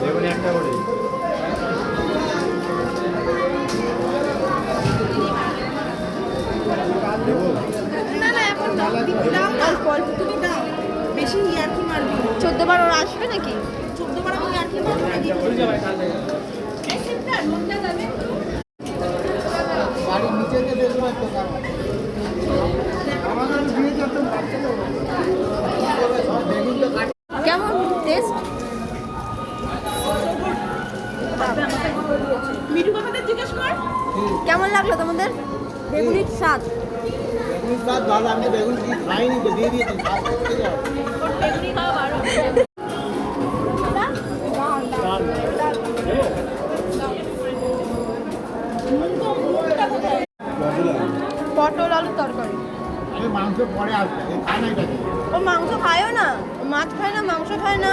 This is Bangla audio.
বেগুনি একটা করে না না এখন দাও দাও না অল্প অল্প তুমি দাও বেশি ইয়ার্কি মারবি চোদ্দ বার ওরা আসবে নাকি? চোদ্দ বার আমি ইয়ার্কি মারবো? নাকি কেমন? টেস্ট মিঠু কাকাদের জিজ্ঞেস কর। কেমন লাগল তোমাদের? বেগুনির স্বাদ। বেগুন স্বাদ ভালো আমি বেগুন খাইনি তো দিয়ে দিয়েছি পটল আলু তরকারি। মাংস পরে আসবে খায় না এটাকে ও মাংস খায়ও না মাছ খায় না মাংস খায় না।